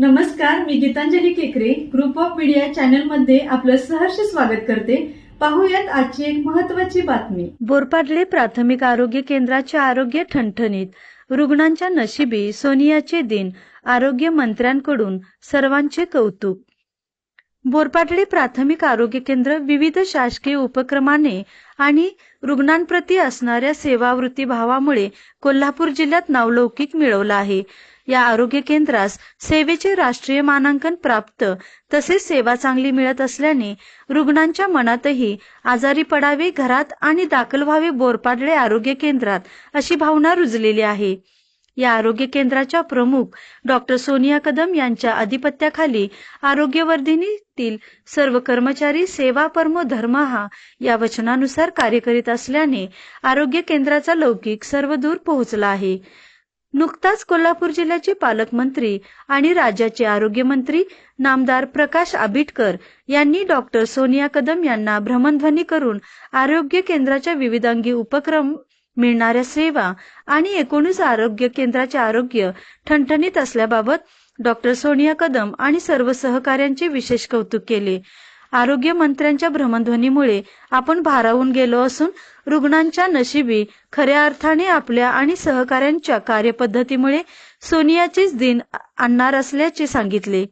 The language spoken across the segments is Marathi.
नमस्कार मी गीतांजली केकरे. ग्रुप ऑफ मीडिया चॅनलमध्ये आपलं सहर्ष स्वागत करते. पाहूयात आजची एक महत्वाची बातमी. बोरपाडले प्राथमिक आरोग्य केंद्राचे आरोग्य ठणठणीत. रुग्णांच्या नशिबी सोनियाचे दिन. आरोग्य मंत्र्यांकडून सर्वांचे कौतुक. बोरपाटडी प्राथमिक आरोग्य केंद्र विविध शासकीय उपक्रमाने आणि रुग्णांप्रती असणाऱ्या सेवावृत्ती भावामुळे कोल्हापूर जिल्ह्यात नावलौकिक मिळवला आहे. या आरोग्य केंद्रास सेवेचे राष्ट्रीय मानांकन प्राप्त तसेच सेवा चांगली मिळत असल्याने रुग्णांच्या मनातही आजारी पडावे घरात आणि दाखल व्हावे बोरपाडळे आरोग्य केंद्रात अशी भावना रुजलेली आहे. या आरोग्य केंद्राच्या प्रमुख डॉक्टर सोनिया कदम यांच्या अधिपत्याखाली आरोग्यवर्धिनीतील सर्व कर्मचारी सेवा परमो धर्महा या वचनानुसार कार्य करीत असल्याने आरोग्य केंद्राचा लौकिक सर्वदूर पोहोचला आहे. नुकताच कोल्हापूर जिल्ह्याचे पालकमंत्री आणि राज्याचे आरोग्यमंत्री नामदार प्रकाश आबिटकर यांनी डॉक्टर सोनिया कदम यांना भ्रमणध्वनी करून आरोग्य केंद्राच्या विविधांगी उपक्रम मिळणाऱ्या सेवा आणि एकूणच आरोग्य केंद्राचे आरोग्य ठणठणीत असल्याबाबत डॉक्टर सोनिया कदम आणि सर्व सहकाऱ्यांचे विशेष कौतुक केले. आरोग्य मंत्र्यांच्या भ्रमणध्वनीमुळे आपण भारावून गेलो असून रुग्णांच्या नशिबी खऱ्या अर्थाने आपल्या आणि सहकाऱ्यांच्या कार्यपद्धतीमुळे सोनियाचेच दिन आणणार असल्याचे सांगितले.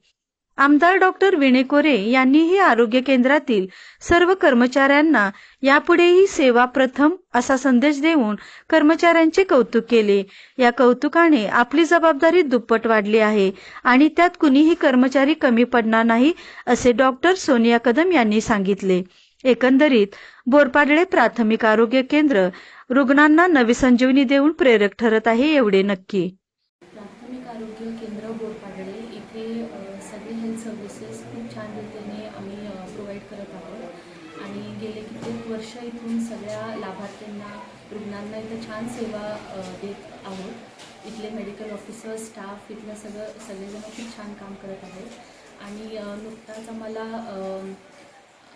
आमदार डॉक्टर विणे कोरे यांनीही आरोग्य केंद्रातील सर्व कर्मचाऱ्यांना यापुढेही सेवा प्रथम असा संदेश देऊन कर्मचाऱ्यांचे कौतुक केले. या कौतुकाने आपली जबाबदारी दुप्पट वाढली आहे आणि त्यात कुणीही कर्मचारी कमी पडणार नाही असे डॉक्टर सोनिया कदम यांनी सांगितले. एकंदरीत बोरपाडळे प्राथमिक आरोग्य केंद्र रुग्णांना नवी संजीवनी देऊन प्रेरक ठरत आहे एवढे नक्की. आरोग्य केंद्र बोरपाडळे इथे सगळे हेल्थ सर्व्हिसेस खूप छान रीतीने आम्ही प्रोव्हाइड करत आहोत. आणि गेले कित्येक वर्ष इथून सगळ्या लाभार्थ्यांना रुग्णांना इथं छान सेवा देत आहोत. इथले मेडिकल ऑफिसर स्टाफ इथलं सगळं सगळेजण खूप छान काम करत आहेत. आणि नुकताच आम्हाला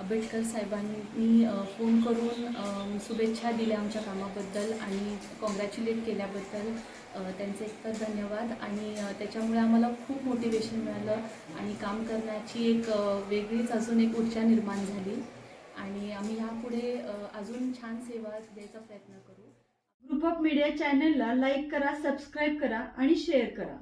आंबेडकर साहेबांनी फोन करून शुभेच्छा दिल्या आमच्या कामाबद्दल आणि कॉंग्रॅच्युलेट केल्याबद्दल. त्यांचे एकतर धन्यवाद आणि त्याच्यामुळे आम्हाला खूप मोटिवेशन मिळालं आणि काम करण्याची एक वेगळीच अजून एक ऊर्जा निर्माण झाली. आणि आम्ही यापुढे अजून छान सेवा द्यायचा प्रयत्न करू. ग्रुप ऑफ मीडिया चॅनलला लाईक करा सबस्क्राईब करा आणि शेअर करा.